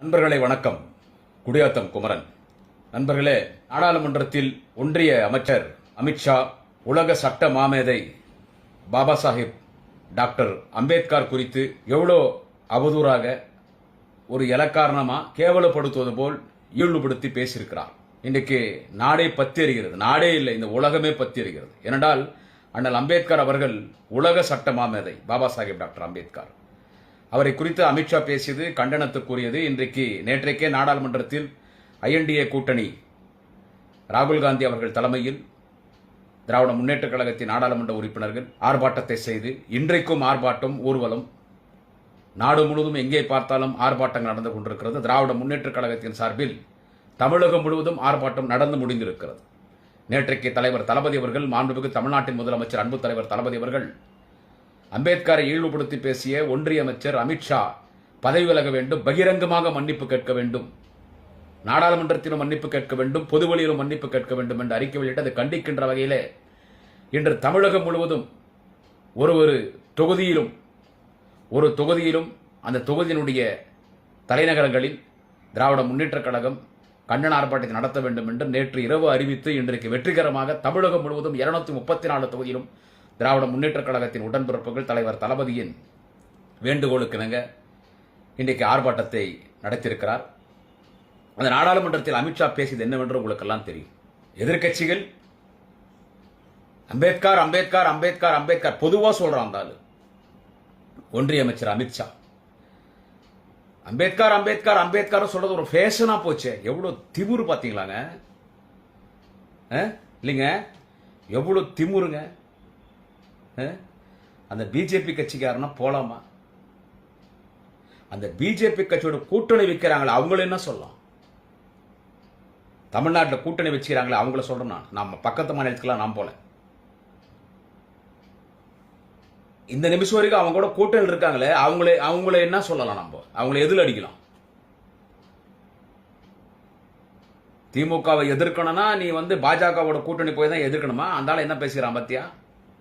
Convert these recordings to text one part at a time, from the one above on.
நண்பர்களை வணக்கம். குடியாத்தம் குமரன். நண்பர்களே நாடாளுமன்றத்தில் ஒன்றிய அமைச்சர் அமித்ஷா உலக சட்ட மாமேதை பாபா சாஹிப் டாக்டர் அம்பேத்கர் குறித்து எவ்வளோ அவதூறாக ஒரு இலக்காரணமாக கேவலப்படுத்துவது போல் ஈடுபடுத்தி பேசியிருக்கிறார். இன்றைக்கு நாடே பத்தி எறிகிறது நாடே இல்லை இந்த உலகமே பத்தி எறிகிறது ஏனென்றால் அண்ணல் அம்பேத்கர் அவர்கள் உலக சட்ட மாமேதை பாபா சாஹிப் டாக்டர் அம்பேத்கர். அவரை குறித்து அமித்ஷா பேசியது கண்டனத்துக்குரியது. இன்றைக்கு நேற்றைக்கே நாடாளுமன்றத்தில் ஐஎன்டிஏ கூட்டணி ராகுல் காந்தி அவர்கள் தலைமையில் திராவிட முன்னேற்றக் கழகத்தின் நாடாளுமன்ற உறுப்பினர்கள் ஆர்ப்பாட்டத்தை செய்து இன்றைக்கும் ஆர்ப்பாட்டம் ஊர்வலம். நாடு முழுவதும் எங்கே பார்த்தாலும் ஆர்ப்பாட்டங்கள் நடந்து கொண்டிருக்கிறது. திராவிட முன்னேற்றக் கழகத்தின் சார்பில் தமிழகம் முழுவதும் ஆர்ப்பாட்டம் நடந்து முடிந்திருக்கிறது. நேற்றைக்கு தலைவர் தளபதி அவர்கள் மாண்புமிகு தமிழ்நாட்டின் முதலமைச்சர் அன்பு தலைவர் தளபதி அவர்கள் அம்பேத்கரை இழிவுபடுத்தி பேசிய ஒன்றிய அமைச்சர் அமித்ஷா பதவி விலக வேண்டும் பகிரங்கமாக மன்னிப்பு கேட்க வேண்டும். நாடாளுமன்றத்திலும் மன்னிப்பு கேட்க வேண்டும் பொதுவெளியிலும் மன்னிப்பு கேட்க வேண்டும் என்று அறிக்கை வெளியிட்டு அதை கண்டிக்கின்ற வகையிலே இன்று தமிழகம் முழுவதும் ஒரு ஒரு தொகுதியிலும் ஒரு தொகுதியிலும் அந்த தொகுதியினுடைய தலைநகரங்களில் திராவிட முன்னேற்றக் கழகம் கண்டன ஆர்ப்பாட்டத்தை நடத்த வேண்டும் என்று நேற்று இரவு அறிவித்து இன்றைக்கு வெற்றிகரமாக தமிழகம் முழுவதும் இருநூத்தி முப்பத்தி நாலு தொகுதியிலும் திராவிட முன்னேற்றக் கழகத்தின் உடன்பிறப்புகள் தலைவர் தளபதியின் வேண்டுகோளுக்கிணங்க இன்றைக்கு ஆர்ப்பாட்டத்தை நடத்தியிருக்கிறார். அந்த நாடாளுமன்றத்தில் அமித்ஷா பேசியது என்னவென்று உங்களுக்கெல்லாம் தெரியும். எதிர்க்கட்சிகள் அம்பேத்கர் அம்பேத்கர் அம்பேத்கர் அம்பேத்கர் பொதுவாக சொல்றான் அந்த ஒன்றிய அமைச்சர் அமித்ஷா அம்பேத்கர் அம்பேத்கர் அம்பேத்கர் சொல்றது ஒரு ஃபேஷனா போச்சு. எவ்வளோ திமுரு பார்த்தீங்களாங்க இல்லைங்க. எவ்வளோ திமுருங்க? அந்த பிஜேபி கட்சிக்காரனா போலாமா? அந்த பிஜேபி கட்சியோட கூட்டணி வைக்கிறாங்களே அவங்கள என்ன சொல்லலாம்? தமிழ்நாட்டில் கூட்டணி வச்சுக்கிறாங்களே அவங்கள சொல்றேன் நான். நம்ம பக்கத்து மாநிலத்துக்கெல்லாம் நான் போல. இந்த நிமிஷம் வரைக்கும் அவங்க கூட கூட்டணியில் இருக்காங்களே அவங்களே அவங்கள என்ன சொல்லலாம் நம்ம? அவங்கள எதில் அடிக்கலாம்? திமுகவை எதிர்க்கணும்னா நீ வந்து பாஜகவோட கூட்டணி போய் தான் எதிர்க்கணுமா? அந்த என்ன பேசுகிறான் பத்தியா?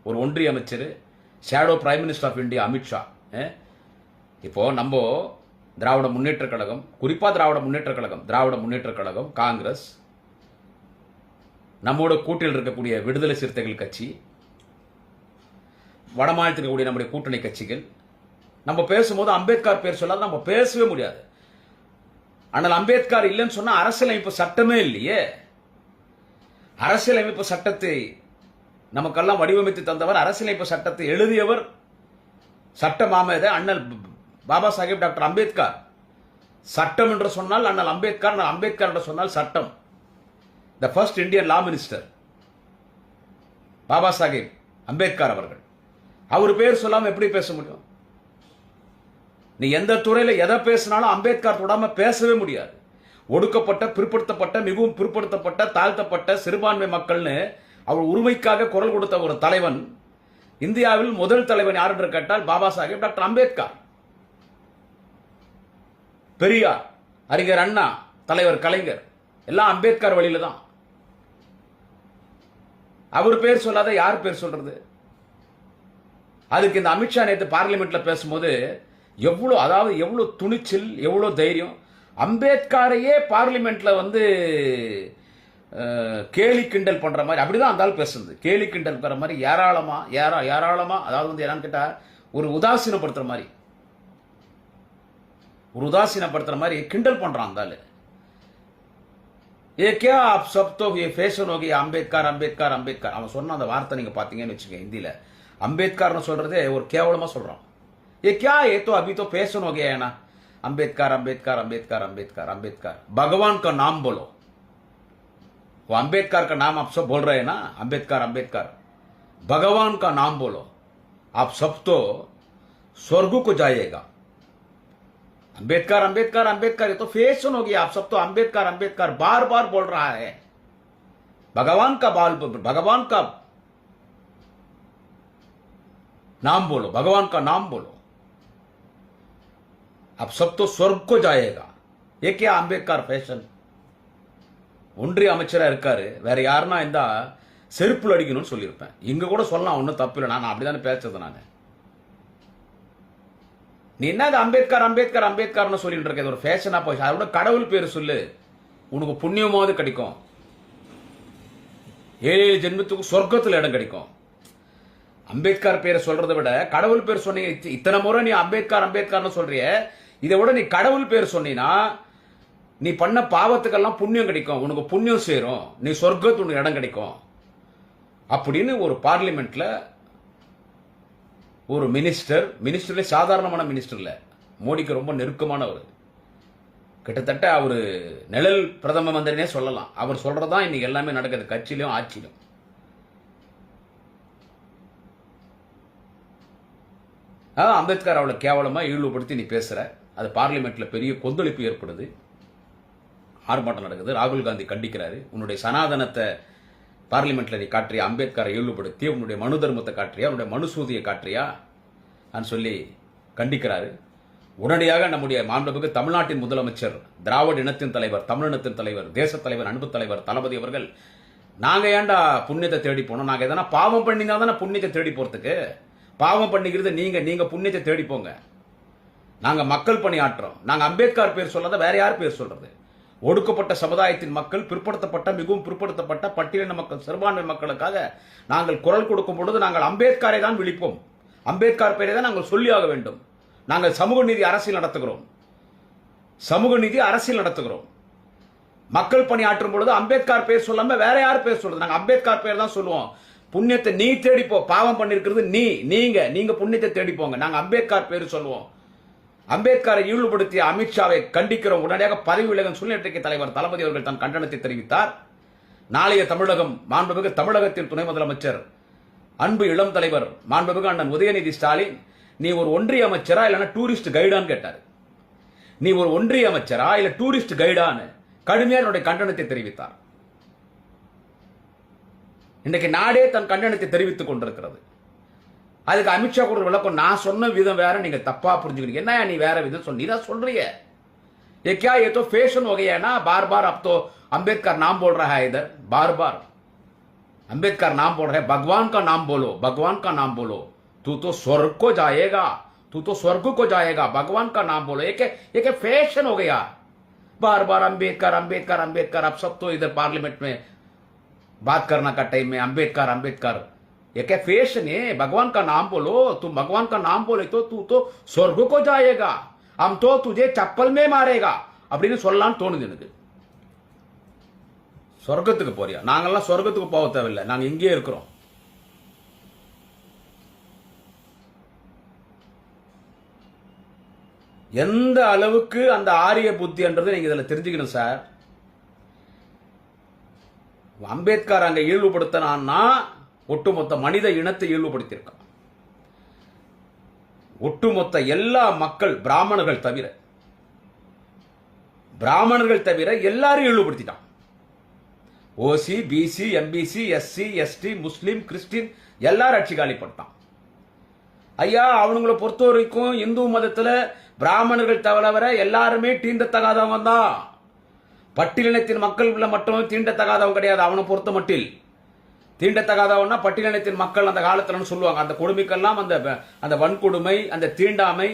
ஒரு ஒன்றிய அமைச்சர் shadow prime minister of India Amit Shah இப்போது நம்ம திராவிட முன்னேற்றக் கழகம் குறிப்பாக திராவிட முன்னேற்றக் கழகம் திராவிட முன்னேற்றக் கழகம் காங்கிரஸ் நம்மோட கூட்டில் இருக்கக்கூடிய விடுதலை சிறுத்தைகள் கட்சி வடமாநிலத்தில் இருக்கக்கூடிய நம்முடைய கூட்டணி கட்சிகள் நம்ம பேசும்போது அம்பேத்கர் பேர் சொல்லாத நம்ம பேசவே முடியாது. ஆனால் அம்பேத்கர் இல்லைன்னு சொன்னால் அரசியலமைப்பு சட்டமே இல்லையே. அரசியலமைப்பு சட்டத்தை நமக்கெல்லாம் வடிவமைத்து தந்தவர் அரசியலமைப்பு சட்டத்தை எழுதியவர் சட்ட மாமேத அண்ணல் பாபா சாஹேப் டாக்டர் அம்பேத்கர். சட்டம் என்று சொன்னால் அண்ணல் அம்பேத்கர் அண்ணல் அம்பேத்கர் என்று சொன்னால் சட்டம். The first Indian law minister Baba Saheb Ambedkar அவர்கள். அவர் பேர் சொல்லாமல் எப்படி பேச முடியும்? நீ எந்த துறையில் எதை பேசினாலும் அம்பேத்கர் தொடாமல் பேசவே முடியாது. ஒடுக்கப்பட்ட பிற்படுத்தப்பட்ட மிகவும் பிற்படுத்தப்பட்ட தாழ்த்தப்பட்ட சிறுபான்மை மக்கள்னு அவர் உரிமைக்காக குரல் கொடுத்த ஒரு தலைவன் இந்தியாவில் முதல் தலைவன் யார் என்று கேட்டால் பாபா சாஹேப் டாக்டர் அம்பேத்கர். பெரியார் அறிஞர் அண்ணா தலைவர் கலைஞர் எல்லாம் அம்பேத்கர் வழியில தான். அவர் பேர் சொல்லாத யார் பேர் சொல்றது? அதுக்கு இந்த அமித்ஷா நேற்று பார்லிமெண்ட்ல பேசும்போது எவ்வளவு அதாவது எவ்வளவு துணிச்சல் எவ்வளவு தைரியம். அம்பேத்கரையே பார்லிமெண்ட்ல வந்து கேலி கிண்டல் பண்ற மாதிரி அப்படிதான் அந்த ஆள் பேசுறது. கேலி கிண்டல் பண்ணுற மாதிரி ஏராளமா ஏரா ஏராளமா அதாவது வந்து என்னன்னு கேட்டால் ஒரு உதாசீனப்படுத்துகிற மாதிரி. ஒரு உதாசீனப்படுத்துற மாதிரி கிண்டல் பண்றான் அந்த ஆள். ஏ கே ஆப் சப்தோ ஹே ஃபேஷன் ஹோகி அம்பேத்கர் அம்பேத்கர் அம்பேத்கர். அவன் சொன்ன அந்த வார்த்தை நீங்க பார்த்தீங்கன்னு வச்சுக்கோங்க ஹிந்தியில. அம்பேத்கர்னு சொல்றதே ஒரு கேவலமாக சொல்றான். ஏ கே அபிதோ தோ அபி தோ ஃபேஷன் ஹோகே ஏனா? அம்பேத்கர் அம்பேத்கர் அம்பேத்கர் அம்பேத்கர் அம்பேத்கர். பகவான் கா நாம் போலோ. वो अंबेडकर का नाम आप सब बोल रहे हैं ना? अंबेडकर अंबेडकर। भगवान का नाम बोलो। आप सब तो स्वर्ग को जाइएगा। अंबेडकर अंबेडकर अंबेडकर, ये तो फ़ैशन हो गया आप सब तो। अंबेडकर अंबेडकर बार बार बोल रहा है। भगवान का बाल, भगवान का नाम बोलो, भगवान का नाम बोलो। आप सब तो स्वर्ग को जाएगा ये क्या अंबेडकर फ़ैशन? ஒன்றிய அமைச்சராக இருக்காரு. வேற யாருன்னா இருந்தால் செருப்பில் அடிக்கணும்னு சொல்லியிருப்பேன். இங்கே கூட சொல்லலாம் ஒன்றும் தப்பு இல்லை நான் அப்படிதானே பேசுறது நான். நீ என்ன அது அம்பேத்கர் அம்பேத்கர் அம்பேத்கர்னு சொல்லிட்டு இருக்க? ஒரு ஃபேஷனாக போய் அதோட கடவுள் பேர் சொல்லு. உனக்கு புண்ணியமாவது கிடைக்கும். ஏழு ஏழு ஜென்மத்துக்கு சொர்க்கத்தில் இடம் கிடைக்கும். அம்பேத்கர் பேரை சொல்றதை விட கடவுள் பேர் சொன்னீங்க இத்தனை முறை நீ அம்பேத்கர் அம்பேத்கர்னு சொல்றிய இதை விட நீ கடவுள் பேர் சொன்னீங்கன்னா நீ பண்ண பாவத்துக்கெல்லாம் புண்ணியம் கிடைக்கும். உனக்கு புண்ணியம் சேரும். நீ சொர்க்கத்து உனக்கு இடம் கிடைக்கும். அப்படின்னு ஒரு பார்லிமெண்ட்ல ஒரு மினிஸ்டர் மினிஸ்டர்ல சாதாரணமான மினிஸ்டர் மோடிக்கு ரொம்ப நெருக்கமானவர். கிட்டத்தட்ட அவர் நிழல் பிரதம மந்திரினே சொல்லலாம். அவர் சொல்றதான் இன்னைக்கு எல்லாமே நடக்குது. கட்சியிலும் ஆட்சியிலும். அதான் அம்பேத்கர் அவளை கேவலமாக இழிவுபடுத்தி நீ பேசுற. அது பார்லிமெண்ட்ல பெரிய கொந்தளிப்பு ஏற்படுது. ஆர்ப்பாட்டம் நடக்குது. ராகுல் காந்தி கண்டிக்கிறாரு. உன்னுடைய சனாதனத்தை பார்லிமெண்ட்ல நீ காட்டுறியா? அம்பேத்கரை இழிவுபடுத்தி உன்னுடைய மனு தர்மத்தை காற்றியா உன்னுடைய மனுசூதியை காற்றியா அப்படின்னு சொல்லி கண்டிக்கிறாரு. உடனடியாக நம்முடைய மாண்புமிகு தமிழ்நாட்டின் முதலமைச்சர் திராவிட இனத்தின் தலைவர் தமிழினத்தின் தலைவர் தேச தலைவர் அன்பு தலைவர் தளபதி அவர்கள் நாங்கள் ஏன்டா புண்ணியத்தை தேடி போனோம்? நாங்கள் எதனா பாவம் பண்ணினா தானே புண்ணியத்தை தேடி போகிறதுக்கு பாவம் பண்ணிக்கிறது நீங்கள் நீங்கள் புண்ணியத்தை தேடி போங்க. நாங்கள் மக்கள் பணி ஆற்றுறோம் நாங்க அம்பேத்கர் பேர் சொல்லாத வேற யார் பேர் சொல்கிறது ஒடுக்கப்பட்ட சமுதாயத்தின் மக்கள் பிற்படுத்தப்பட்ட மிகவும் பிற்படுத்தப்பட்ட பட்டியலின மக்கள் சிறுபான்மை மக்களுக்காக நாங்கள் குரல் கொடுக்கும் பொழுது நாங்கள் அம்பேத்கரை தான் விழிப்போம். அம்பேத்கர் பெயரை தான் நாங்கள் சொல்லியாக வேண்டும். நாங்கள் சமூக நீதி அரசியல் நடத்துகிறோம். சமூக நீதி அரசியல் நடத்துகிறோம். மக்கள் பணியாற்றும் பொழுது அம்பேத்கர் பேர் சொல்லாம வேற யார் பேர் சொல்றது? நாங்கள் அம்பேத்கர் பேர் தான் சொல்லுவோம். புண்ணியத்தை நீ தேடிப்போ. பாவம் பண்ணிருக்கிறது நீ. நீங்க. நீங்க புண்ணியத்தை தேடிப்போங்க. நாங்கள் அம்பேத்கர் பேர் சொல்லுவோம். அம்பேத்கரை இழிவுபடுத்திய அமித்ஷாவை கண்டிக்கிறோம். உடனடியாக பதவி விலகும் சொல்லி தலைவர் தளபதி அவர்கள் தன் கண்டனத்தை தெரிவித்தார். நாளைய தமிழகம் மாண்புமிகு தமிழகத்தின் துணை முதலமைச்சர் அன்பு இளம் தலைவர் மாண்புமிகு அண்ணன் உதயநிதி ஸ்டாலின் நீ ஒரு ஒன்றிய அமைச்சரா இல்லைன்னா டூரிஸ்ட் கைடான்னு கேட்டார். நீ ஒரு ஒன்றிய அமைச்சரா இல்ல டூரிஸ்ட் கைடான்னு கடுமையாக என்னுடைய கண்டனத்தை தெரிவித்தார். இன்றைக்கு நாடே தன் கண்டனத்தை தெரிவித்துக் கொண்டிருக்கிறது. அதுக்கு அமித்ஷா கூட ஒரு விளக்கம் நான் சொன்ன விதம் வேற நீங்க தப்பா புரிஞ்சுக்கிறீங்க என்ன நீ வேற விதம் சொன்ன நீ தான் சொல்றிய ये क्या ये तो फैशन हो गया है ना बार बार अब तो अंबेडकर नाम बोल रहा है इधर बार बार अंबेडकर नाम बोल रहे हैं भगवान का नाम बोलो भगवान का नाम बोलो तू तो स्वर्ग को जाएगा तू तो स्वर्ग को जाएगा भगवान का नाम बोलो एक एक फैशन हो गया बार बार अंबेडकर अंबेडकर अंबेडकर अब सब तो इधर पार्लियामेंट में बात करना का टाइम में अंबेडकर अंबेडकर ये क्या फैशन है भगवान का नाम बोलो तुम भगवान का नाम बोले तो तू तो स्वर्ग को जाएगा हम तो तुझे चप्पल में मारेगा அப்படின்னு சொல்லலாம்னு தோணுது எனக்கு சொர்க்கத்துக்கு போறியா நாங்கெல்லாம் சொர்க்கத்துக்கு போக தேவையில்லை நாங்க இங்கேயே இருக்கிறோம் எந்த அளவுக்கு அந்த ஆரிய புத்தின்றதை நீங்க இதுல தெரிஞ்சுக்கணும் சார் அம்பேத்கர் அங்க இழிவுபடுத்தினான்னா ஒட்டுமொத்த மனித இனத்தை இயல்புபடுத்தியிருக்கான் ஒட்டுமொத்த எல்லா மக்கள் பிராமணர்கள் தவிர பிராமணர்கள் தவிர எல்லாரும் இழிவுபடுத்திட்டான். OC BC MBC SC ST முஸ்லீம் கிறிஸ்டின் எல்லாரும் அடிச்சு காலிப்பட்டான் ஐயா அவனுங்களை பொறுத்த வரைக்கும் இந்து மதத்தில் பிராமணர்கள் தவிர எல்லாருமே தீண்டத்தகாதவங்க தான். பட்டியலினத்தின் மக்கள் உள்ள மட்டும் தீண்டத்தகாதவன் கிடையாது அவனை பொறுத்த மட்டில். தீண்டத்தகாதவன்னா பட்டியலினத்தின் மக்கள் அந்த காலத்தில் சொல்லுவாங்க. அந்த கொடுமைக்கெல்லாம் அந்த அந்த வன்கொடுமை அந்த தீண்டாமை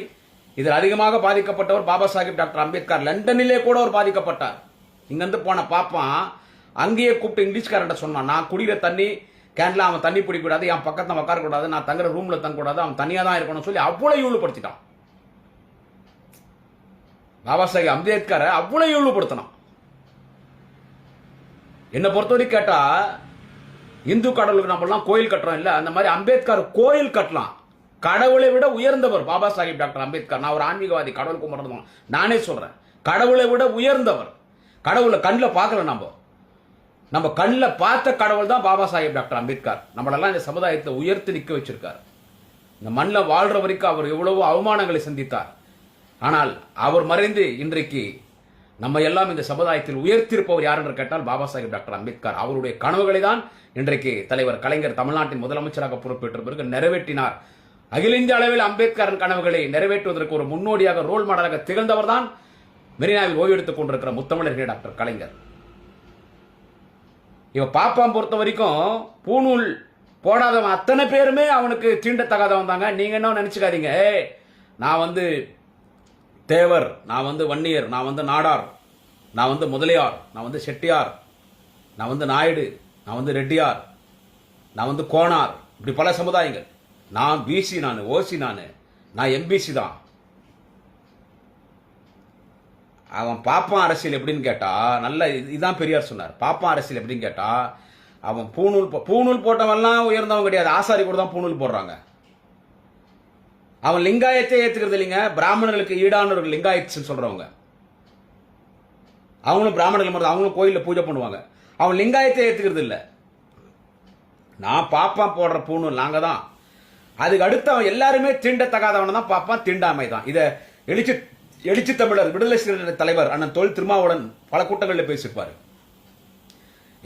இதில் அதிகமாக பாதிக்கப்பட்டவர் பாபா சாஹிப் டாக்டர் அம்பேத்கர். லண்டனிலே கூட அவர் பாதிக்கப்பட்டார். இங்கேருந்து போன பாப்பான் அங்கேயே கூப்பிட்டு இங்கிலீஷ்காரன் சொன்னான் நான் குடிக்கிற தண்ணி கேன்ல அவன் தண்ணி பிடிக்கூடாது என் பக்கத்தில் உட்காரக்கூடாது நான் தங்குற ரூம்ல தங்கக்கூடாது அவன் தனியாக தான் இருக்கணும்னு சொல்லி அவ்வளோ இழிவுபடுத்திட்டான். பாபா சாஹிப் அம்பேத்கரை அவ்வளோ இழிவுபடுத்தினான். என்னை பொறுத்தவரைக்கும் கேட்டால் இந்து கடவுளுக்கு நம்மளாம் கோயில் கட்டுறோம் இல்லை அந்த மாதிரி அம்பேத்கர் கோயில் கட்டலாம். கடவுளை விட உயர்ந்தவர் பாபா சாஹிப் டாக்டர் அம்பேத்கர். நான் ஒரு ஆன்மீகவாதி கடவுள் கும்பிட்றதும் நானே சொல்கிறேன் கடவுளை விட உயர்ந்தவர். கடவுளை கண்ணில் பார்க்கல நம்ம. நம்ம கண்ணில் பார்த்த கடவுள் தான் பாபா சாஹிப் டாக்டர் அம்பேத்கர். நம்மளெல்லாம் இந்த சமுதாயத்தை உயர்த்தி நிற்க வச்சிருக்கார். இந்த மண்ணில் வாழ்ற வரைக்கும் அவர் எவ்வளவோ அவமானங்களை சந்தித்தார். ஆனால் அவர் மறைந்து இன்றைக்கு நம்ம எல்லாம் இந்த சமுதாயத்தில் உயர்த்திருப்பவர் யார் என்று கேட்டால் பாபா சாஹிப் டாக்டர் அம்பேத்கர். அவருடைய கனவுகளை தான் இன்றைக்கு தலைவர் கலைஞர் தமிழ்நாட்டின் முதலமைச்சராக பொறுப்பேற்ற பிறகு நிறைவேற்றினார். அகில இந்திய அளவில் அம்பேத்கரின் கனவுகளை நிறைவேற்றுவதற்கு ஒரு முன்னோடியாக ரோல் மாடலாக திகழ்ந்தவர் தான் மெரினாவில் ஓய்வெடுத்துக் கொண்டிருக்கிற முத்தமிழர்கள் டாக்டர் கலைஞர். இவ பாப்பாம் பொறுத்த வரைக்கும் பூநூல் போடாதவன் அத்தனை பேருமே அவனுக்கு தீண்டத்தகாதவன் தாங்க. நீங்க என்ன நினைச்சுக்காதீங்க? நான் வந்து தேவர் நான் வந்து வன்னியர் நான் வந்து நாடார் நான் வந்து முதலியார் நான் வந்து செட்டியார் நான் வந்து நாயுடு நான் வந்து ரெட்டியார் நான் வந்து கோனார் இப்படி பல சமுதாயங்கள். நான் பிசி நான் ஓசி நான் நான் எம்பிசி தான். அவன் பாப்பான் அரசியல் எப்படின்னு கேட்டால் நல்ல இதுதான் பெரியார் சொன்னார். பாப்பான் அரசியல் எப்படின்னு கேட்டால் அவன் பூநூல் பூநூல் பூணூல் போட்டவன்லாம் உயர்ந்தவன் கிடையாது. ஆசாரி கூட தான் பூநூல் போடுறாங்க. அவன் லிங்காயத்தை ஏத்துக்கிறது இல்லைங்க. பிராமணர்களுக்கு ஈடானவர்கள் லிங்காயத்துன்னு சொல்றவங்க. அவங்களும் பிராமணர்கள் மாதிரி அவங்களும் கோயிலில் பூஜை பண்ணுவாங்க. அவன் லிங்காயத்தை ஏத்துக்கிறது இல்லை. நான் பாப்பான் போடுற பூணு நாங்க தான். அதுக்கு அடுத்து அவன் எல்லாருமே தீண்டத்தகாதவனை தான். பாப்பான் தீண்டாமை தான். இதை எழுச்சி எழுச்சி தமிழர் விடுதலை சிறுத்தைகள் தலைவர் அண்ணன் தொழில் திருமாவுடன் பல கூட்டங்களில் பேசியிருப்பார்.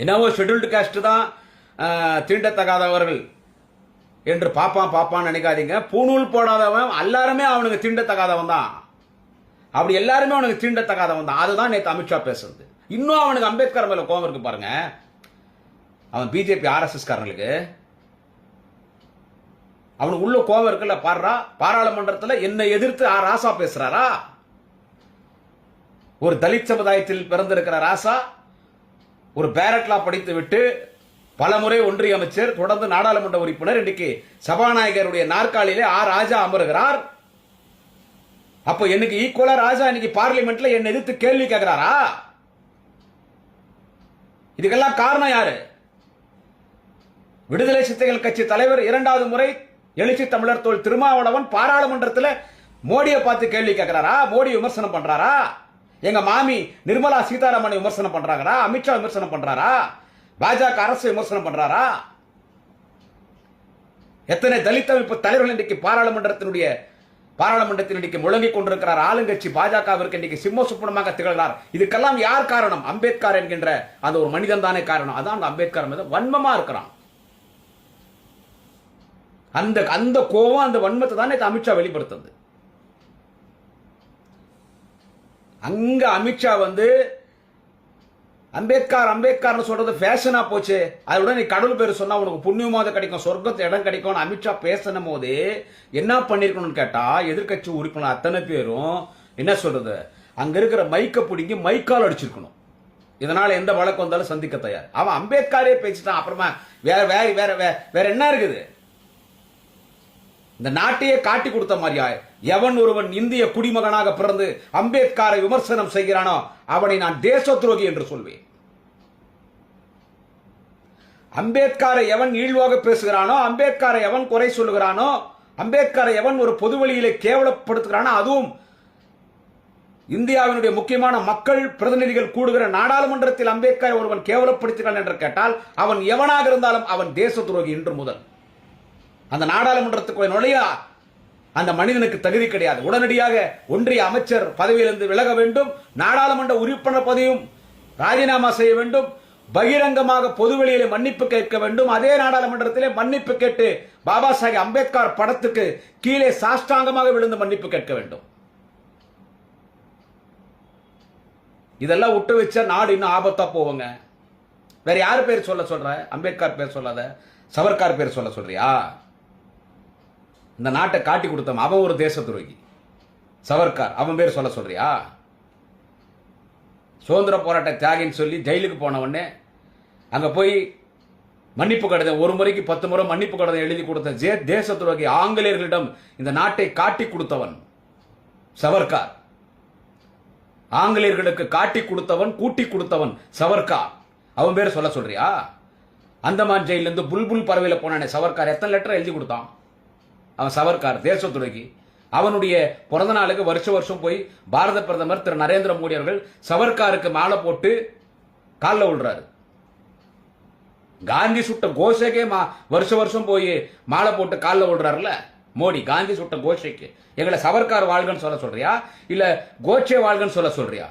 என்னவோ ஷெட்யூல்டு காஸ்ட் தான் தீண்டத்தகாதவர்கள் என்று பாப்பான் பாப்பான்னு நினைக்காதீங்க. பூணூல் போடாதவன் எல்லாருமே அவனுக்கு தீண்டத்தகாதவன் தான். அப்படி எல்லாருமே அவனுக்கு தீண்டத்தகாதவன் தான். அதுதான் நேற்று அமித்ஷா பேசுறது. இன்னும் அவனுக்கு அம்பேத்கர் மேல கோபம் இருக்கு பாருங்க. அவன் பிஜேபி ஆர்எஸ்எஸ் காரங்களுக்கு அவனுக்கு உள்ள கோபம் இருக்குல்ல பாடுறா? பாராளுமன்றத்தில் என்னை எதிர்த்து ஆ ராசா பேசுறாரா? ஒரு தலித் சமுதாயத்தில் பிறந்திருக்கிற ராசா ஒரு பேரட்லா படித்து விட்டு பலமுறை ஒன்றிய அமைச்சர் தொடர்ந்து நாடாளுமன்ற உறுப்பினர் இன்னைக்கு சபாநாயகருடைய நாற்காலியிலே ஆ ராஜா அமருகிறார். அப்போ எனக்கு ஈக்குவலா ராஜா இன்னைக்கு பார்லிமெண்ட்ல என்னை எதிர்த்து கேள்வி கேட்கிறாரா? இதுக்கெல்லாம் காரணம் யாரு? விடுதலை சிறுத்தைகள் கட்சி தலைவர் இரண்டாவது முறை எழுச்சி தமிழர் தோல் திருமாவளவன் பாராளுமன்றத்தில் மோடியை பார்த்து கேள்வி கேட்கிறாரா? மோடி விமர்சனம் பண்றாரா? எங்க மாமி நிர்மலா சீதாராமனை விமர்சனம் பண்றாங்களா? அமித்ஷா விமர்சனம் பண்றாரா? பாஜக அரசு விமர்சனம் பண்றாரா? எத்தனை தலித் அமைப்பு தலைவர்கள் இன்றைக்கு பாராளுமன்றத்தினுடைய பாராளுமன்றத்தில் இன்னைக்கு முழங்கிக் கொண்டிருக்கிறார். ஆளுங்கட்சி பாஜகவிற்கு இன்னைக்கு சிம்ம சுப்பனமாக திகழ்கிறார். இதுக்கெல்லாம் யார் காரணம்? அம்பேத்கர் என்கின்ற அந்த ஒரு மனிதன் தானே காரணம். அதான் அந்த அம்பேத்கர் மீது வன்மமா இருக்கிறான். அந்த அந்த கோவம் அந்த வன்மத்தை தானே அமித்ஷா வெளிப்படுத்துது. அங்க அமித்ஷா வந்து அம்பேத்கர் அம்பேத்கர்னு சொல்றது ஃபேஷனா போச்சு. அதோட நீ கடவுள் பேர் சொன்னா உனக்கு புண்ணியமாவது கிடைக்கும் சொர்க்கத்து இடம் கிடைக்கும்னு அமித்ஷா பேசணும் போது என்ன பண்ணிருக்கணும்னு கேட்டா எதிர்க்கட்சி உறுப்பினர் அத்தனை பேரும் என்ன சொல்றது? அங்க இருக்கிற மைக்கை பிடிங்கி மைக்கால் அடிச்சிருக்கணும். இதனால எந்த வழக்கு வந்தாலும் சந்திக்க தயார். அவன் அம்பேத்கரே பேசிட்டான் அப்புறமா வேற வேற வேற- வேற என்ன இருக்குது? இந்த நாட்டையே காட்டி கொடுத்த மாதிரியா? எவன் ஒருவன் இந்திய குடிமகனாக பிறந்து அம்பேத்கரை விமர்சனம் செய்கிறானோ அவனை நான் தேச துரோகி என்று சொல்வேன். அம்பேத்கரை எவன் ஈழ்வாக பேசுகிறானோ அம்பேத்கரை எவன் குறை சொல்லுகிறானோ அம்பேத்கரை எவன் ஒரு பொது வழியிலே கேவலப்படுத்துகிறானோ அதுவும் இந்தியாவினுடைய முக்கியமான மக்கள் பிரதிநிதிகள் கூடுகிற நாடாளுமன்றத்தில் அம்பேத்கர் ஒருவன் கேவலப்படுத்துகிறான் என்று கேட்டால் அவன் எவனாக இருந்தாலும் அவன் தேச துரோகி இன்று முதல். அந்த நாடாளுமன்றத்துக்குள்ள நுழைய? அந்த மனிதனுக்கு தகுதி கிடையாது. உடனடியாக ஒன்றிய அமைச்சர் பதவியிலிருந்து விலக வேண்டும். நாடாளுமன்ற உறுப்பினர் பதவியும் ராஜினாமா செய்ய வேண்டும். பகிரங்கமாக பொதுவெளியிலே மன்னிப்பு கேட்க வேண்டும். அதே நாடாளுமன்றத்திலே மன்னிப்பு கேட்டு பாபா சாஹேப் அம்பேத்கர் படத்துக்கு கீழே சாஷ்டாங்கமாக விழுந்து மன்னிப்பு கேட்க வேண்டும். இதெல்லாம் விட்டு வச்சா நாடு இன்னும் ஆபத்தா போவோங்க வேற யார் பேர் சொல்ல சொல்ற? அம்பேத்கர் பேர் சொல்லாத. சவர்கார் பேர் சொல்ல சொல்றியா? இந்த நாட்டை காட்டி கொடுத்தவன் அவன் ஒரு தேச துரோகி சவர்கார் அவன் பேர் சொல்ல சொல்றியா? சுதந்திர போராட்ட தியாகின்னு சொல்லி ஜெயிலுக்கு போன உடனே அங்கே போய் மன்னிப்பு கடிதம் ஒரு முறைக்கு பத்து முறை மன்னிப்பு கடிதம் எழுதி கொடுத்த ஜே தேச துரோகி ஆங்கிலேயர்களிடம் இந்த நாட்டை காட்டி கொடுத்தவன் சவர்கார் ஆங்கிலேயர்களுக்கு காட்டி கொடுத்தவன் கூட்டி கொடுத்தவன் சவர்கார் அவன் பேர் சொல்ல சொல்றியா? அந்தமான் ஜெயிலேருந்து புல்புல் பறவையில் போனானே சவர்கார் எத்தனை லெட்டர் எழுதி கொடுத்தான்? அவன் சவர்கார் தேசத்துறைக்கு. அவனுடைய பிறந்த நாளுக்கு வருஷ வருஷம் போய் பாரத பிரதமர் திரு நரேந்திர மோடி அவர்கள் சவர்காருக்கு மாலை போட்டு காலில் விழுறாரு. காந்தி சுட்ட கோஷைக்கே மா வருஷ வருஷம் போய் மாலை போட்டு காலில் விழுறாருல மோடி காந்தி சுட்ட கோஷைக்கு. எங்களை சவர்கார் வாழ்கன்னு சொல்ல சொல்றியா? இல்ல கோட்சே வாழ்கன்னு சொல்ல சொல்றியா?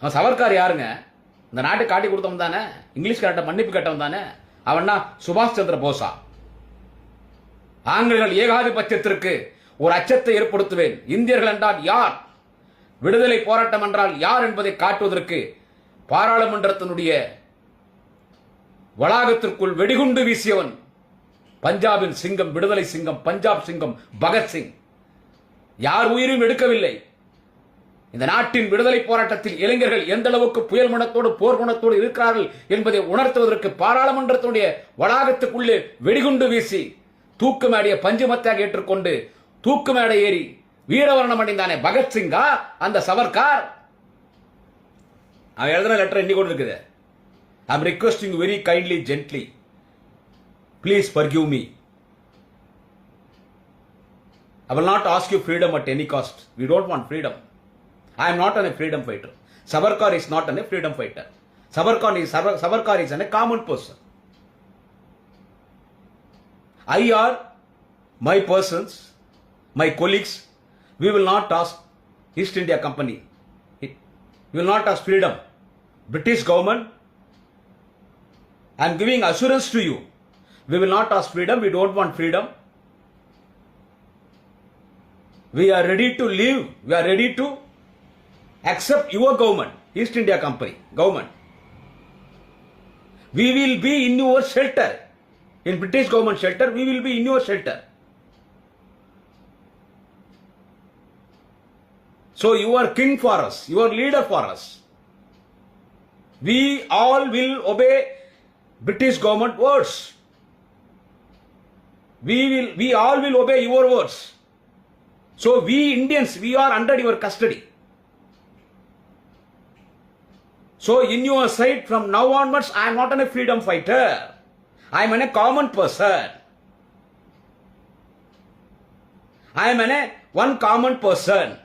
அவன் சவர்கார் யாருங்க? இந்த நாட்டை காட்டி கொடுத்தவன் தானே? இங்கிலீஷ் கரெக்டாக மன்னிப்பு கேட்டவன் தானே? அவன்னா சுபாஷ் சந்திர போஸா. ஆங்கிலேயர்கள் ஏகாதிபத்தியத்திற்கு ஒரு அச்சத்தை ஏற்படுத்துவேன். இந்தியர்கள் என்றால் யார்? விடுதலை போராட்டம் என்றால் யார் என்பதை காட்டுவதற்கு பாராளுமன்றத்தினுடைய வளாகத்திற்குள் வெடிகுண்டு வீசியவன் பஞ்சாபின் சிங்கம் விடுதலை சிங்கம் பஞ்சாப் சிங்கம் பகத்சிங் யார் உயிரும் எடுக்கவில்லை. இந்த நாட்டின் விடுதலை போராட்டத்தில் இளைஞர்கள் எந்த அளவுக்கு புயல் மனத்தோடு போர் குணத்தோடு இருக்கிறார்கள் என்பதை உணர்த்துவதற்கு பாராளுமன்றத்துடைய வளாகத்துக்குள்ளே வெடிகுண்டு வீசி தூக்கு மேடைய பஞ்சுமத்தாக ஏற்றுக்கொண்டு தூக்கு மேடை ஏறி வீரவரணம் அடைந்தானே பகத்சிங்கா அந்த சவர்கார் அவன் எழுதின லெட்டர் இன்னி கொண்டு இருக்குது. I'm requesting very kindly gently please forgive me I will not ask you freedom at any cost we don't want freedom I am not a freedom fighter. Savarkar is not a freedom fighter. Savarkar is, Savarkar is a common person. I or my persons, my colleagues, we will not ask East India Company. We will not ask freedom. British government, I am giving assurance to you. We will not ask freedom. We don't want freedom. We are ready to live. We are ready to accept your government, East India Company, government. We will be in your shelter. In British government shelter, we will be in your shelter. So you are king for us, you are leader for us. We all will obey British government words. We will, we all will obey your words. So we Indians, we are under your custody. So in your sight, from now onwards, I am not a freedom fighter. I am a common person. I am a one common person.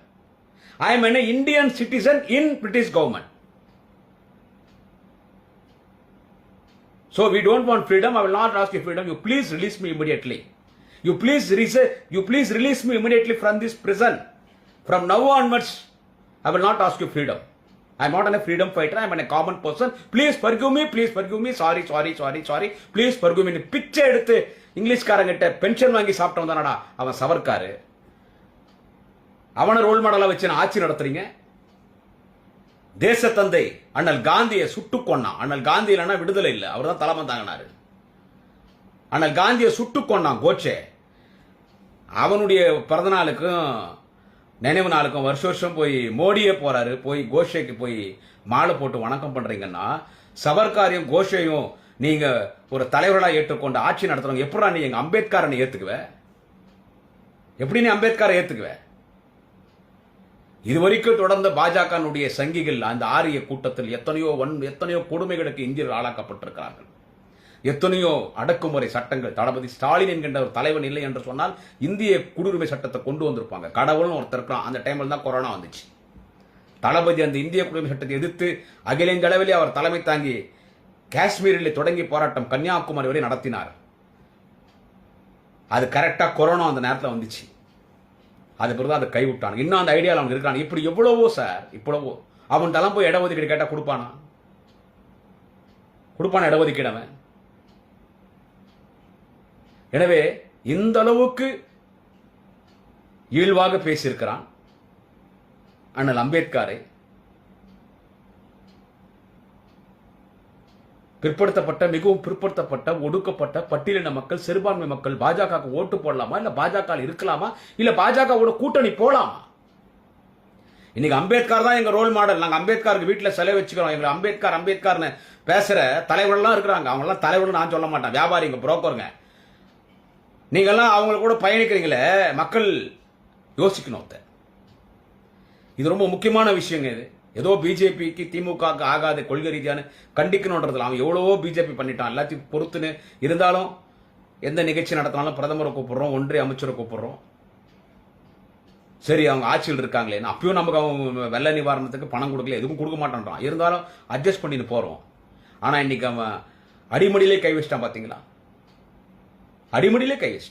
I am an Indian citizen in British government. So we don't want freedom. I will not ask you freedom. You please release me immediately. You please you please release me immediately from this prison. From now onwards, I will not ask you freedom. I am not a freedom fighter. I am a common person. Please forgive me. Please forgive me. Sorry, sorry, sorry, sorry. Please forgive me. பிச்சை எடுத்து இங்கிலீஷ்காரங்கிட்ட pension வாங்கி சாப்பிட்டு தானடா அவன் சவர்க்காரு அவனை role மாடலாக வச்சு நான் ஆட்சி நடத்துறீங்க தேசத்தந்தை அண்ணல் காந்தியை சுட்டு கொண்டான் அண்ணல் காந்தி இல்லைன்னா விடுதலை இல்லை அவர் தான் தலைமை தாங்கினாரு அண்ணல் காந்தியை சுட்டு கொண்டான் கோச்சே அவனுடைய பிறந்தநாளுக்கும் நினைவு நாளுக்கும் வருஷ வருஷம் போய் மோடியே போறாரு போய் கோஷேக்கு போய் மாலை போட்டு வணக்கம் பண்றீங்கன்னா சவர்காரையும் கோஷையும் நீங்க ஒரு தலைவர்களாக ஏற்றுக்கொண்டு ஆட்சி நடத்துறவங்க எப்படா நீ எங்க அம்பேத்கரை ஏத்துக்குவ? எப்படி நீ அம்பேத்கரை ஏத்துக்குவ? இதுவரைக்கும் தொடர்ந்த பாஜகனுடைய சங்கிகள் அந்த ஆரிய கூட்டத்தில் எத்தனையோ வன் எத்தனையோ கொடுமைகளுக்கு இந்தியர்கள் ஆளாக்கப்பட்டிருக்கிறார்கள். எத்தனையோ அடக்குமுறை சட்டங்கள். தளபதி ஸ்டாலின் என்கின்ற ஒரு தலைவன் இல்லை என்று சொன்னால் இந்திய குடியுரிமை சட்டத்தை கொண்டு வந்திருப்பாங்க. கடவுள்னு ஒருத்தர் இருக்கலாம் அந்த டைமில் தான் கொரோனா வந்துச்சு. தளபதி அந்த இந்திய குடியுரிமை சட்டத்தை எதிர்த்து அகில இந்திய அளவிலே அவர் தலைமை தாங்கி காஷ்மீரில் தொடங்கி போராட்டம் கன்னியாகுமரி வரை நடத்தினார். அது கரெக்டாக கொரோனா அந்த நேரத்தில் வந்துச்சு. அது பிறகு அதை கைவிட்டான் இன்னும் அந்த ஐடியாவில் அவன் இருக்கான் இப்படி எவ்வளவோ சார் இவ்வளவோ. அவன் தளம் போய் இடஒதுக்கீடு கேட்டால் கொடுப்பானா? கொடுப்பானா இடஒதுக்கீடு அவன்? எனவே இந்த அளவுக்கு இயல்பாக பேசியிருக்கிறான் அண்ணல் அம்பேத்கரை. பிற்படுத்தப்பட்ட மிகவும் பிற்படுத்தப்பட்ட ஒடுக்கப்பட்ட பட்டியலின மக்கள் சிறுபான்மை மக்கள் பாஜக ஓட்டு போடலாமா? இல்ல பாஜக இருக்கலாமா? இல்ல பாஜகவோட கூட்டணி போலாமா? இன்னைக்கு அம்பேத்கர் தான் எங்க ரோல் மாடல் நாங்க அம்பேத்கருக்கு வீட்டுல செலவு வச்சுக்கிறோம். எங்களை அம்பேத்கர் அம்பேத்கர்னு பேசுற தலைவர்கள்லாம் இருக்கிறாங்க. அவங்க எல்லாம் தலைவர்கள் நான் சொல்ல மாட்டேன். வியாபாரிங்க புரோக்கருங்க நீங்கள்லாம் அவங்கள கூட பயணிக்கிறீங்களே மக்கள் யோசிக்கணும் இது ரொம்ப முக்கியமான விஷயங்க இது. ஏதோ பிஜேபிக்கு திமுகவுக்கு ஆகாத கொள்கை ரீதியான கண்டிக்கணுன்றதுல அவன் எவ்வளவோ பிஜேபி பண்ணிட்டான். எல்லாத்தையும் பொறுத்துன்னு இருந்தாலும் எந்த நிகழ்ச்சி நடத்தினாலும் பிரதமரை கூப்பிடுறோம் ஒன்றிய அமைச்சரை கூப்பிடுறோம். சரி அவங்க ஆட்சியில் இருக்காங்களே அப்பயும் நமக்கு அவன் வெள்ள நிவாரணத்துக்கு பணம் கொடுக்கல எதுவும் கொடுக்க மாட்டான்றான். இருந்தாலும் அட்ஜஸ்ட் பண்ணிட்டு போறோம். ஆனா இன்னைக்கு அவன் அடிமடியிலே கை வச்சிட்டான் பாத்தீங்களா? அடிமடியிலே கை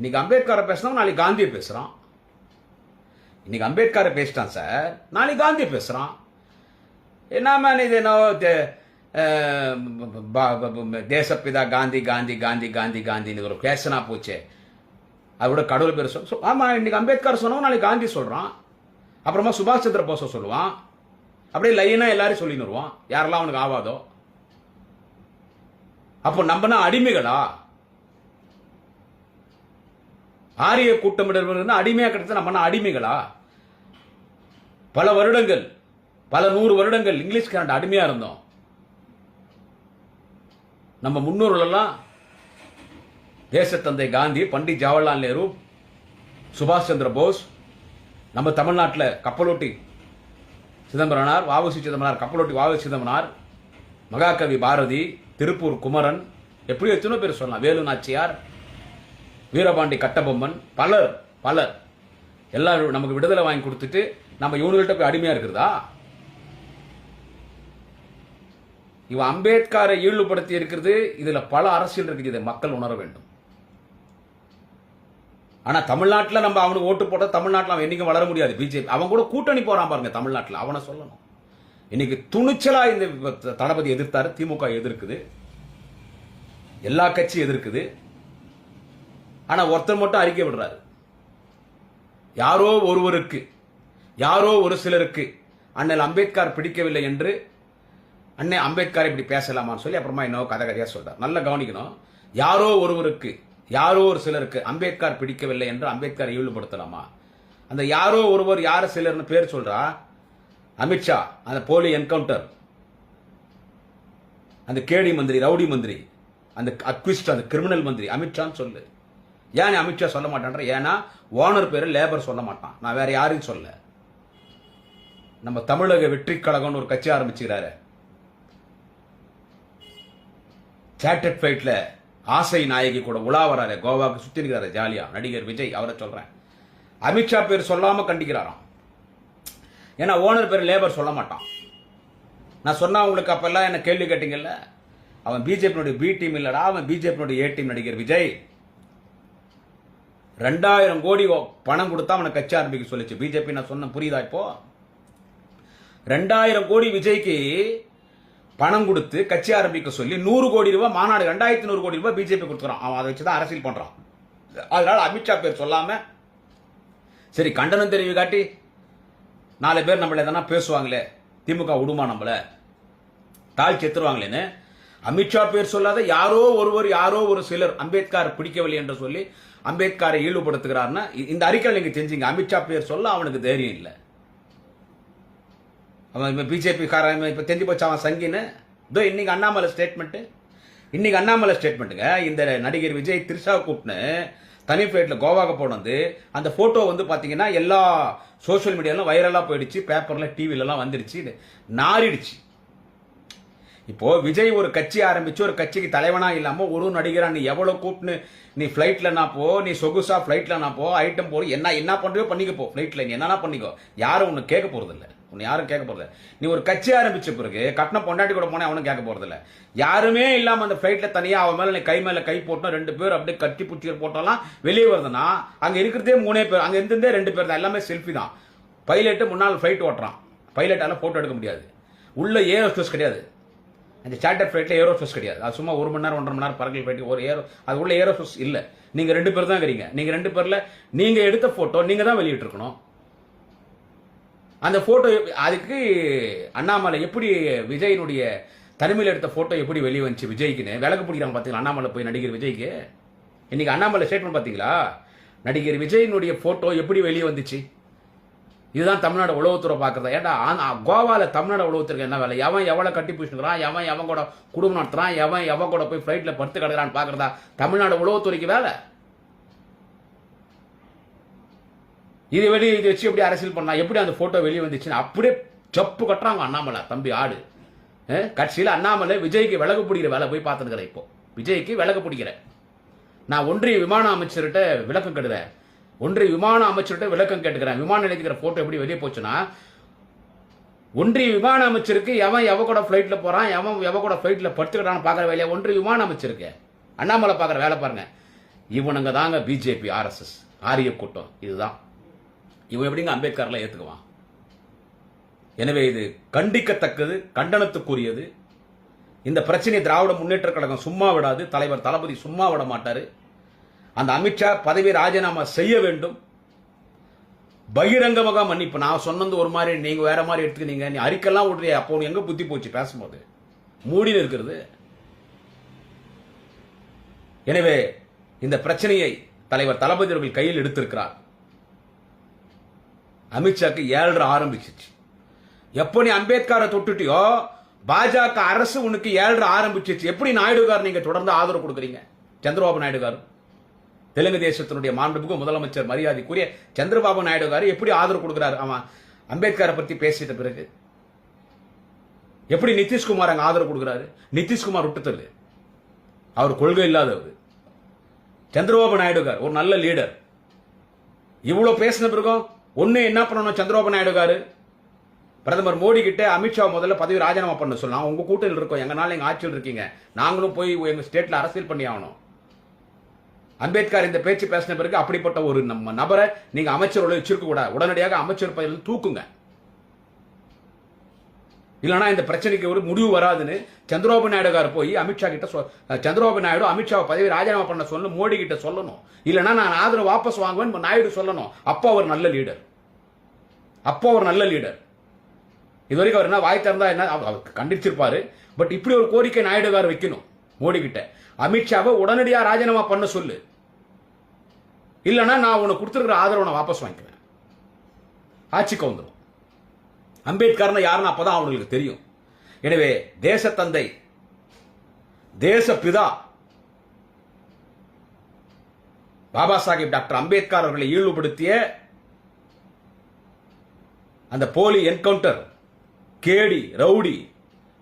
இன்னைக்கு அம்பேத்கரை பேசினா நாளைக்கு காந்தியை பேசுறான். இன்னைக்கு அம்பேத்கரை பேசிட்டான் சார் நாளைக்கு காந்தியை பேசுறான். என்ன மேன் இது என்ன தே- தேசப்பிதா காந்தி காந்தி காந்தி காந்தி காந்தின்னு ஒரு பேசனா போச்சே. அதோட கடவுள் பேர் சொல் சொ- ஆமா இன்னைக்கு அம்பேத்கர் சொன்னவன் நாளைக்கு காந்தி சொல்றான். அப்புறமா சுபாஷ் சந்திர போஸை சொல்லுவான். அப்படியே லைனா எல்லாரும் சொல்லின்னு வருவான். யாரெல்லாம் அவனுக்கு ஆவாதோ. அப்போ நம்மனா அடிமைகளா? ஆரிய கூட்டமிடல் அடிமையாக கிடைச்சா நம்ம அடிமைகளா? பல வருடங்கள் பல நூறு வருடங்கள் இங்கிலீஷ்காரன் அடிமையா இருந்தோம். நம்ம முன்னோர்களெல்லாம் தேசத்தந்தை காந்தி பண்டிட் ஜவஹர்லால் நேரு சுபாஷ் சந்திர போஸ் நம்ம தமிழ்நாட்டில் கப்பலோட்டி சிதம்பரனார் வாவசி சிதம்பரனார் கப்பலோட்டி வாவசி சிதம்பரனார் மகாகவி பாரதி திருப்பூர் குமரன் எப்படி எத்தனை பேர் சொல்லலாம். வேலு நாச்சியார் வீரபாண்டி கட்டபொம்மன் பலர் பலர். எல்லாரும் நமக்கு விடுதலை வாங்கி கொடுத்துட்டு நம்ம இவனுகிட்ட போய் அடிமையா இருக்கிறதா? இவன் அம்பேத்கரை ஈடுபடுத்தி இருக்கிறது இதுல பல அரசியல் இருக்குது இதை மக்கள் உணர வேண்டும். ஆனா தமிழ்நாட்டில் நம்ம அவனுக்கு ஓட்டு போட்டால் தமிழ்நாட்டில் அவன் என்றைக்கும் வளர முடியாது. பிஜேபி அவன் கூட கூட்டணி போறான் பாருங்க தமிழ்நாட்டில். அவனை சொல்லணும். இன்னைக்கு துணிச்சலா இந்த தளபதி எதிர்த்தாரு திமுக எதிர்க்குது. எல்லா கட்சியும் எதிர்க்குது. ஆனா ஒருத்தர் மட்டும் அறிக்கை விடுறாரு. யாரோ ஒருவருக்கு யாரோ ஒரு சிலருக்கு அண்ணல் அம்பேத்கர் பிடிக்கவில்லை என்று அண்ணே அம்பேத்கர் இப்படி பேசலாமான்னு சொல்லி அப்புறமா இன்னும் கதை கதையா சொல்றார். நல்லா கவனிக்கணும். யாரோ ஒருவருக்கு யாரோ ஒரு சிலருக்கு அம்பேத்கர் பிடிக்கவில்லை என்று அம்பேத்கர் இழிவுபடுத்தலாமா? அந்த யாரோ ஒருவர் யார் சிலர்னு பேர் சொல்றா? அமித்ஷா அந்த போலி என்கவுண்டர் அந்த கேடி மந்திரி ரவுடி மந்திரி அந்த அக்விஸ்ட் அந்த கிரிமினல் மந்திரி அமித்ஷான்னு சொல்லு. ஏன் நீ அமித்ஷா சொல்ல மாட்டான்ற? ஏன்னா ஓனர் பேர் லேபர் சொல்ல மாட்டான். நான் வேற யாரையும் சொல்ல. நம்ம தமிழக வெற்றி கழகம்னு ஒரு கட்சி ஆரம்பிச்சுக்கிறாரு. சேட்டட் ஃபைட்ல ஆசை நாயகி கூட உலா வராரு. கோவாக்கு சுத்தி இருக்கிறாரு ஜாலியா. நடிகர் விஜய் அவரை சொல்றேன். அமித்ஷா பேர் சொல்லாம கண்டிக்கிறாராம். ஏன்னா ஓனர் பேர் லேபர் சொல்ல மாட்டான். நான் சொன்னா உங்களுக்கு அப்பெல்லாம் என்ன கேள்வி கேட்டீங்கல்ல? அவன் பிஜேபியினுடைய பி டீம் இல்லடா அவன் பிஜேபியினுடைய ஏ டீம் நடிகர் விஜய். ரெண்டாயிரம் கோடி பணம் கொடுத்தா அவனை கட்சி ஆரம்பிக்க சொல்லிச்சு. பிஜேபி நான் சொன்ன புரியுதா இப்போ? ரெண்டாயிரம் கோடி விஜய்க்கு பணம் கொடுத்து கட்சி ஆரம்பிக்க சொல்லி நூறு கோடி ரூபாய் மாநாடு ரெண்டாயிரத்தி நூறு கோடி ரூபாய் பிஜேபி கொடுத்துறான். அவன் அதை வச்சு தான் அரசியல் பண்றான். அதனால அமித்ஷா பேர் சொல்லாம சரி கண்டனம் தெரிவி காட்டி நாலு பேர் நம்மள எதனா பேசுவாங்களே திமுக விடுமா நம்மள? தாழ் செத்துருவாங்களேன்னு அமித்ஷா பேர் சொல்லாத யாரோ ஒருவர் யாரோ ஒரு சிலர் அம்பேத்கர் பிடிக்கவில்லை என்று சொல்லி அம்பேத்கரை ஈடுபடுத்துகிறார்னா இந்த அறிக்கை நீங்க செஞ்சீங்க. அமித்ஷா பேர் சொல்ல அவனுக்கு தைரியம் இல்லை. அவன் இப்போ பிஜேபி காரன் இப்போ தெரிஞ்சு போச்சு அவன் சங்கின்னு. இதோ இன்னைக்கு அண்ணாமலை ஸ்டேட்மெண்ட்டு இன்னைக்கு அண்ணாமலை ஸ்டேட்மெண்ட்டுங்க இந்த நடிகர் விஜய் திரிஷா கூப்பிட்டு தனி ஃப்ளைட்டில் கோவாக்கு போனது அந்த ஃபோட்டோ வந்து பார்த்தீங்கன்னா எல்லா சோஷியல் மீடியாலும் வைரலாக போயிடுச்சு. பேப்பரில் டிவிலலாம் வந்துடுச்சு நாரிடுச்சு இப்போ விஜய் ஒரு கட்சி ஆரம்பிச்சு ஒரு கட்சிக்கு தலைவனா இல்லாம ஒரு நடிகரா நீ எவ்வளவு கூப்பிட்டு நீ ஃபிளைட்ல நான் போ நீ சொகுசா ஃபிளைட்ல நான் போ ஐட்டம் போ என்ன என்ன பண்றியோ பண்ணிக்க போ. ஃபிளைட்ல நீ என்னன்னா பண்ணிக்கோ? யாரும் உன்னை கேட்க போறது இல்லை உன்னை யாரும் கேட்க போறது நீ ஒரு கட்சி ஆரம்பிச்ச பிறகு கட்டின பொண்டாட்டி கூட போனால் அவனும் கேட்க போறது யாருமே இல்லாமல் அந்த ஃபிளைட்ல தனியாக அவன் மேலே நீ கை மேலே கை போட்டோம் ரெண்டு பேர் அப்படியே கட்டி பிடிச்சி போட்டோம்லாம் வெளியே வருதுன்னா அங்கே இருக்கிறதே மூணே பேர் அங்கே இருந்ததே ரெண்டு பேர் தான் எல்லாமே செல்ஃபி தான். பைலட்டு முன்னால் ஃபிளைட் ஓட்டுறான். பைலட்டால ஃபோட்டோ எடுக்க முடியாது. உள்ள ஏர் ஹோஸ்டஸ் கிடையாது. அந்த சார்ட்டர் ஃபிளைட்டில் ஏரோஃபோஸ் கிடையாது. அது சும்மா ஒரு மணி நேரம் ஒன்றரை மணி நேரம் பறக்கல் ஃபிளைட் ஒரு ஏரோ அது உள்ள ஏரோஃபோஸ் இல்லை. நீங்கள் ரெண்டு பேர் தான் இருக்கிறீங்க. நீங்கள் ரெண்டு பேரில் நீங்கள் எடுத்த ஃபோட்டோ நீங்கள் தான் வெளியிட்டிருக்கணும். அந்த ஃபோட்டோ அதுக்கு அண்ணாமலை எப்படி விஜயினுடைய தனிமையில் எடுத்த ஃபோட்டோ எப்படி வெளியே வந்துச்சு விஜய்க்குன்னு? விளக்கு பிடிக்கிறாங்க பார்த்தீங்களா அண்ணாமலை போய் நடிகர் விஜய்க்கு. இன்னைக்கு அண்ணாமலை ஸ்டேட்மெண்ட் பார்த்தீங்களா நடிகர் விஜயினுடைய ஃபோட்டோ எப்படி வெளியே வந்துச்சு? இதுதான் தமிழ்நாடு உளவுத்துறை பார்க்குறதா ஏன்டா கோவாவில் தமிழ்நாடு உளவுத்துறைக்கு என்ன வேலை? எவன் எவ்வளோ கட்டி பிடிச்சிருக்கிறான்? எவன் எவன் கூட குடும்பம் நடத்துகிறான் எவன் எவன் கூட போய் ஃப்ளைட்டில் படுத்து கிடக்கிறான்னு பார்க்குறதா தமிழ்நாடு உளவுத்துறைக்கு வேலை? இது வெளியே இது வச்சு எப்படி அரசியல் பண்ணலாம் எப்படி அந்த ஃபோட்டோ வெளியே வந்துச்சுன்னு அப்படியே செப்பு கட்டுறாங்க அண்ணாமலை தம்பி ஆடு. கட்சியில் அண்ணாமலை விஜய்க்கு விலகு பிடிக்கிற வேலை போய் பார்த்துருக்கிறேன் இப்போ. விஜய்க்கு விலகு பிடிக்கிறேன் நான் ஒன்றிய விமான அமைச்சர்கிட்ட விளக்கம் கெடுறேன் ஒன்றிய விமான அமைச்சர்கிட்ட விளக்கம் கேட்டுக்கிறேன். விமான நிலையத்துக்கிற போட்டோ எப்படி வெளியே போச்சுன்னா ஒன்றிய விமான அமைச்சருக்கு எவன் எவ கூட ஃப்ளைட்டில் போகிறான் எவன் எவ கூட ஃப்ளைட்டில் படுத்துக்கிறான்னு பார்க்குற வேலையை? ஒன்றிய விமான அமைச்சருக்கு. அண்ணாமலை பார்க்குற வேலை பாருங்க. இவனுங்க தாங்க பிஜேபி ஆர்எஸ்எஸ் ஆரிய கூட்டம். இதுதான். இவன் எப்படிங்க அம்பேத்கர்லாம் ஏத்துக்குவான்? எனவே இது கண்டிக்கத்தக்கது கண்டனத்துக்குரியது. இந்த பிரச்சனையை திராவிட முன்னேற்ற கழகம் சும்மா விடாது தலைவர் தளபதி சும்மா விட மாட்டாரு. அந்த அமித்ஷா பதவி ராஜினாமா செய்ய வேண்டும். பகிரங்கமாக மன்னிப்பு. நான் சொன்னது ஒரு மாதிரி நீங்க வேற மாதிரி எடுத்துக்கினீங்க. நீ அறிக்கெல்லாம் விடுறிய அப்போ எங்க புத்தி போச்சு பேசும்போது? மூடின்னு இருக்கிறது. எனவே இந்த பிரச்சனையை தலைவர் தளபதி அவர்கள் கையில் எடுத்திருக்கிறார். அமித்ஷாக்கு ஏழரை ஆரம்பிச்சிச்சு. எப்போ நீ அம்பேத்கரை தொட்டுட்டியோ பாஜக அரசு உனக்கு ஏழரை ஆரம்பிச்சிச்சு. எப்படி நாயுடு கார் நீங்க தொடர்ந்து ஆதரவு கொடுக்குறீங்க? சந்திரபாபு நாயுடு கார். தெலுங்கு தேசத்தினுடைய மாண்புமிகு முதலமைச்சர் மரியாதைக்குரிய சந்திரபாபு நாயுடு கார் எப்படி ஆதரவு கொடுக்குறாரு? அவன் அம்பேத்கரை பத்தி பேசிட்ட பிறகு. எப்படி நிதிஷ்குமார் அங்க ஆதரவு கொடுக்குறாரு? நிதிஷ்குமார் விட்டுத்தல் அவர் கொள்கை இல்லாதவர். சந்திரபாபு நாயுடு கார் ஒரு நல்ல லீடர் இவ்வளவு பேசின பிறகும் ஒன்று என்ன பண்ணணும்? சந்திரபாபு நாயுடு காரு பிரதமர் மோடி கிட்ட அமித்ஷா முதல்ல பதவி ராஜினாமா பண்ண சொல்லலாம். உங்கள் கூட்டத்தில் இருக்கோம். எங்கனால எங்கள் ஆட்சியில் இருக்கீங்க. நாங்களும் போய் எங்கள் ஸ்டேட்டில் அரசியல் பண்ணி ஆகணும். அம்பேத்கர் இந்த பேச்சு பேசின பிறகு அப்படிப்பட்ட ஒரு நம்ம நபரை நீங்கள் அமைச்சரோட வச்சிருக்க கூடாது. உடனடியாக அமைச்சர் பதவியில் தூக்குங்க. இல்லைனா இந்த பிரச்சனைக்கு ஒரு முடிவு வராதுன்னு சந்திரபாபு நாயுடு கார் போய் அமித்ஷா கிட்ட சொ- சந்திரபாபு நாயுடு அமித்ஷா பதவி ராஜினாமா பண்ண சொல்லு மோடி கிட்ட சொல்லணும். இல்லைனா நான் ஆதரவு வாபஸ் வாங்குவேன் நாயுடு சொல்லணும். அப்போ அவர் நல்ல லீடர். அப்போ அவர் நல்ல லீடர். இது வரைக்கும் அவர் என்ன வாய் திறந்தா என்ன அவர் கண்டிச்சிருப்பாரு. பட் இப்படி ஒரு கோரிக்கை நாயுடு கார் வைக்கணும் மோடி கிட்ட. அமித்ஷாவை உடனடியாக ராஜினாமா பண்ண சொல்லு. இல்லைன்னா நான் உனக்கு கொடுத்துருக்கிற ஆதரவை நான் வாபஸ் வாங்கிக்குவேன். ஆட்சிக்கு வந்துடும் அம்பேத்கர்னா யாருன்னு அப்போதான் அவங்களுக்கு தெரியும். எனவே தேசத்தந்தை தேசப்பிதா பாபா சாஹிப் டாக்டர் அம்பேத்கர் அவர்களை ஈடுபடுத்திய அந்த போலி என்கவுண்டர் கேடி ரவுடி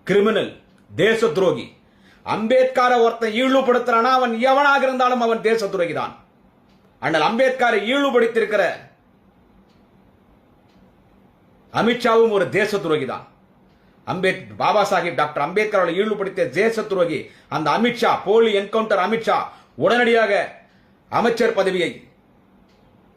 கிரிமினல் தேச துரோகி அம்பேத்கரை ஒருத்தன் ஈடுபடுத்துறானா அவன் எவனாக இருந்தாலும் அவன் தேச துரோகி தான் அண்ணல் அம்பேத்கரை ஈடுபடுத்தியிருக்கிற அமித்ஷாவும் ஒரு தேச துரோகி தான் அம்பேத் பாபா சாஹிப் டாக்டர் அம்பேத்கர் அவர்களை ஈடுபடுத்திய தேச துரோகி அந்த அமித்ஷா போலி என்கவுண்டர் அமித்ஷா உடனடியாக அமைச்சர் பதவியை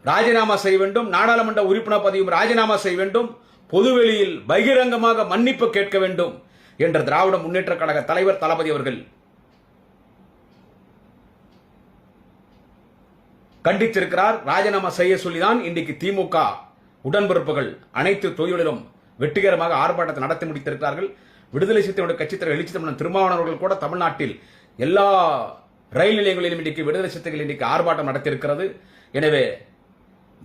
ராஜினாமா செய்ய வேண்டும் நாடாளுமன்ற உறுப்பினர் பதவியும் ராஜினாமா செய்ய வேண்டும் பொதுவெளியில் பகிரங்கமாக மன்னிப்பு கேட்க வேண்டும் என்ற திராவிட முன்னேற்ற கழக தலைவர் தளபதி அவர்கள் கண்டித்திருக்கிறார். ராஜினாமா செய்ய சொல்லிதான் இன்றைக்கு திமுக உடன்பிறப்புகள் அனைத்து தொழிலும் வெற்றிகரமாக ஆர்ப்பாட்டத்தை நடத்தி முடித்திருக்கிறார்கள். விடுதலை சிறுத்தைகளுடைய கட்சித் தலைவர் எழுச்சி தமிழன் திருமாவளவர்கள் கூட தமிழ்நாட்டில் எல்லா ரயில் நிலையங்களிலும் இன்றைக்கு விடுதலை சிறுத்தைகள் இன்றைக்கு ஆர்ப்பாட்டம் நடத்தியிருக்கிறது. எனவே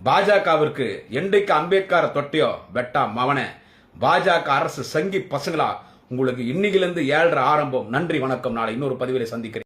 பாஜகவிற்கு என்றைக்கு அம்பேத்கர் தொட்டியோ வெட்டா மவன பாஜக அரசு சங்கி பசங்களா உங்களுக்கு இன்னையிலிருந்து ஏழரை ஆரம்பம். நன்றி வணக்கம். நாளை இன்னொரு பதிவிலை சந்திக்கிறேன்.